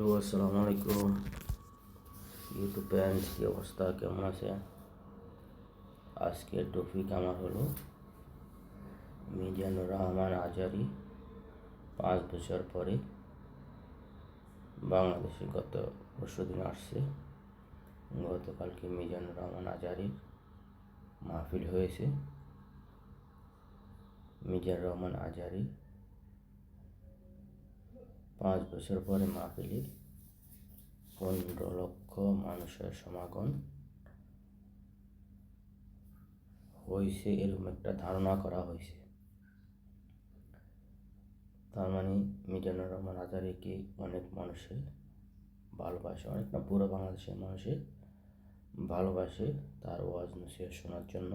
Hello, আসসালামু আলাইকুম। YouTube parents কী অবস্থা? কেমন আছে আজকের টপিক আমার হলো মিজানুর রহমান আজারি পাঁচ বছর পরে বাংলাদেশে গত পরশু দিন আসছে। গতকালকে মিজানুর রহমান আজারির মাহফিল হয়েছে। মিজানুর রহমান আজারি পাঁচ বছর পরে মাহফিলে পনেরো লক্ষ মানুষের সমাগম হয়েছে এরকম একটা ধারণা করা হয়েছে। তার মানে মিজানুর রহমান আজারিকে অনেক মানুষে ভালোবাসে, অনেক না, পুরো বাংলাদেশের মানুষে ভালোবাসে। তার ওয়াজ নসিহত শোনার জন্য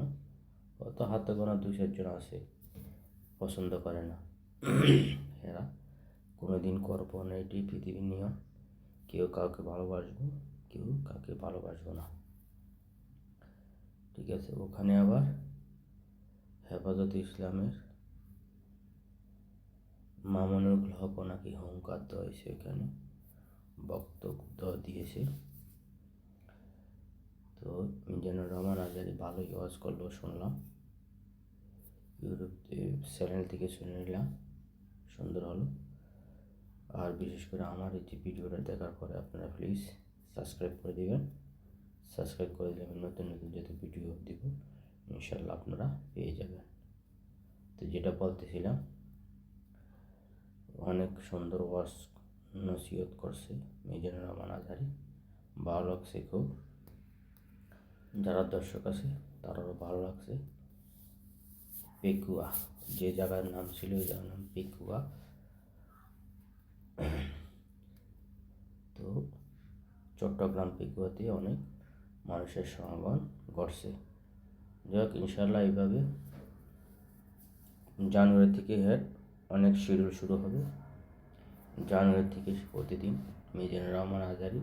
অত হাতে গোনা দুই চারজন আছে, পছন্দ করে না। দিন করব না এটি পৃথিবীর নিয়ম। কেউ কাউকে ভালোবাসবো, কেউ কাউকে ভালোবাসবো না। ঠিক আছে, ওখানে আবার হেফাজত ইসলামের মামুনুল হক নাকি হুঙ্কার দেওয়া হয়েছে এখানে, বক্তব্য দিয়েছে। তো মিজানুর রহমান আজারি ভালোই ওয়াজ করল, শুনলাম। ইউটিউব চ্যানেল থেকে শুনে নিলাম, সুন্দর হলো। আর বিশেষ করে আমার এই যে ভিডিওটা দেখার পরে আপনারা প্লিজ সাবস্ক্রাইব করে দেবেন। সাবস্ক্রাইব করে আমি নতুন নতুন যত ভিডিও দিব ইনশাল্লাহ আপনারা পেয়ে যাবেন। তো যেটা বলতেছিলাম, অনেক সুন্দর ওয়াজ নসিহত করছে মিজানুর রহমান আজহারি ভালো লাগছে খুব। যারা দর্শক আছে তারাও ভালো লাগছে। পেকুয়া, যে জায়গার নাম ছিল ওই জায়গার নাম পেকুয়া। তো চট্টগ্রাম, পেকুয়াতে অনেক মানুষের সমাগম ঘটছে। যাই হোক ইনশাল্লাহ এইভাবে জানুয়ারি থেকে হেড অনেক শিডিউল শুরু হবে। জানুয়ারি থেকে প্রতিদিন মিজানুর রহমান আজারি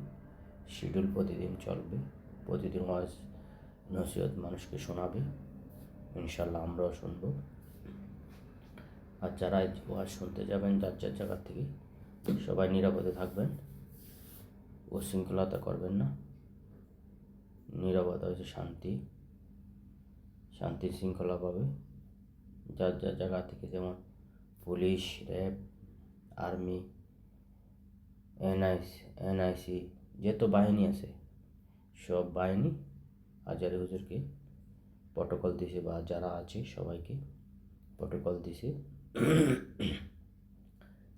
শিডিউল প্রতিদিন চলবে। প্রতিদিন ওয়াজ নসিহত মানুষকে শোনাবে। ইনশাল্লাহ আমরাও শুনব। আর যারা ওয়াজ শুনতে যাবেন, যার যার জায়গা থেকে সবাই নিরাপদে থাকবেন। ও শৃঙ্খলতা করবেন না। নিরাপদা হচ্ছে শান্তি। শান্তি শৃঙ্খলা পাবে। যার যার জায়গা থেকে যেমন police, RAB, army, NIC NIC যত বাহিনী আছে, সব বাহিনী আজারি হুজুরকে প্রটোকল দিছে বা যারা আছে সবাইকে প্রটোকল দিছে।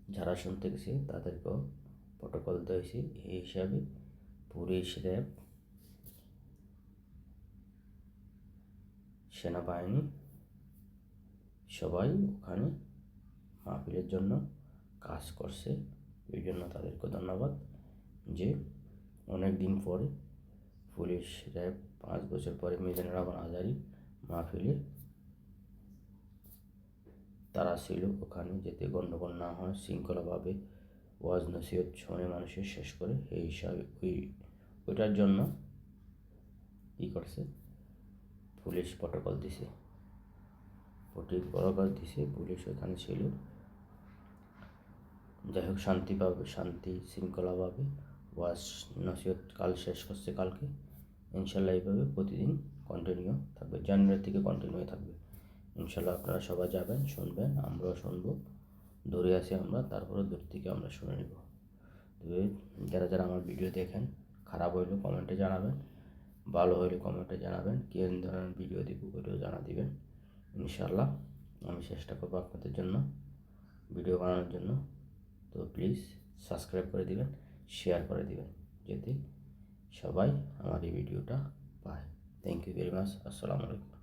যারা শুনতে গেছে, তাদেরকেও প্রটোকল দিয়েছে এই হিসাবে পুলিশ র্যাব সেনাবাহিনী সবাই ওখানে মাহফিলের জন্য কাজ করছে। এই জন্য তাদেরকে ধন্যবাদ যে অনেক দিন পরে পুলিশ র্যাব পাঁচ বছর পরে মিজানুর রহমান আজারি মাহফিলে তারা ছিল ওখানে যেতে গণ্ডগোল না হয়, শৃঙ্খলাভাবে ওয়াজ নসিহত শোনে মানুষের শেষ করে। এই হিসাবে ওই, ওইটার জন্য কী করছে? পুলিশ প্রটোকল দিছে। প্রটোকল দিছে, পুলিশ ওখানে ছিল। যাই হোক, শান্তি পাবে, শান্তি শৃঙ্খলাভাবে ওয়াজ নসিহত কাল শেষ করছে কালকে। ইনশাল্লাহ এইভাবে প্রতিদিন কন্টিনিউ থাকবে। জানুয়ারি থেকে কন্টিনিউ থাকবে। ইনশাল্লাহ আপনারা সবাই যাবেন, শুনবেন, আমরাও শুনব। দূরে আছি আমরা, তারপরে দূর থেকে আমরা শুনে নেব। যারা যারা আমার ভিডিও দেখেন, খারাপ হইলে কমেন্টে জানাবেন, ভালো হইলে কমেন্টে জানাবেন, কী ধরনের ভিডিও দিব ওইটাও জানা দিবেন। ইনশাল্লাহ আমি চেষ্টা করব আপনাদের জন্য, ভিডিও বানানোর জন্য। তো প্লিজ সাবস্ক্রাইব করে দিবেন শেয়ার করে দিবেন, যাতে সবাই আমার এই ভিডিওটা পায়। থ্যাংক ইউ ভেরি মাচ আসসালামু আলাইকুম।